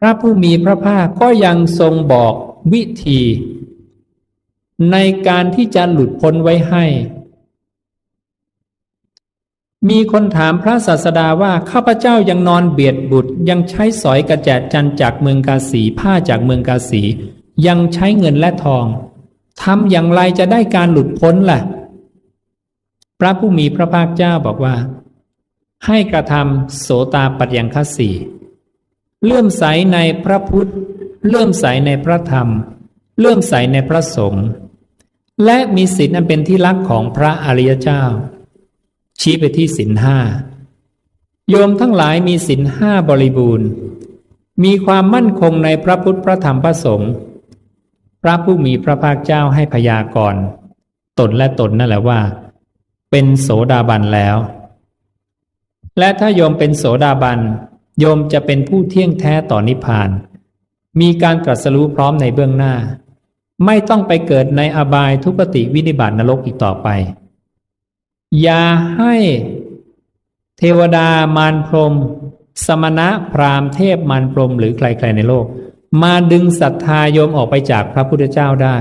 พระผู้มีพระภาคก็ยังทรงบอกวิธี ในการที่จะหลุดพ้นไว้ให้ มีคนถามพระศาสดาว่าข้าพเจ้ายังนอนเบียดบุตรยังใช้สอยกระแจจันจากเมืองกาสีผ้าจากเมืองกาสี ยังใช้เงินและทองทำอย่างไรจะได้การหลุดพ้นล่ะ พระผู้มีพระภาคเจ้าบอกว่า ให้กระทำโสตาปัจยังคสี เลื่อมใสในพระพุทธ เลื่อมใสในพระธรรม เลื่อมใสในพระสงฆ์และมีศีลอันเป็นที่รักของพระอริยเจ้า ชี้ไปที่ศีลห้าโยมทั้งหลายมีศีลห้าบริบูรณ์ มีความมั่นคงในพระพุทธพระธรรมพระสงฆ์พระผู้มีพระภาคเจ้าให้พยากรณ์ตนและตนนั่นแหละว่า เป็นโสดาบันแล้ว และถ้าโยมเป็นโสดาบัน โยมจะเป็นผู้เที่ยงแท้ต่อนิพพาน มีการตรัสรู้พร้อมในเบื้องหน้า ไม่ต้องไปเกิดในอบายทุกติวินิบาตนรกอีกต่อไป อย่าให้เทวดามารพรม สมณะพราหมณ์เทพมารพรมหรือใครๆในโลก มาดึงศรัทธาโยมออกไปจากพระพุทธเจ้าได้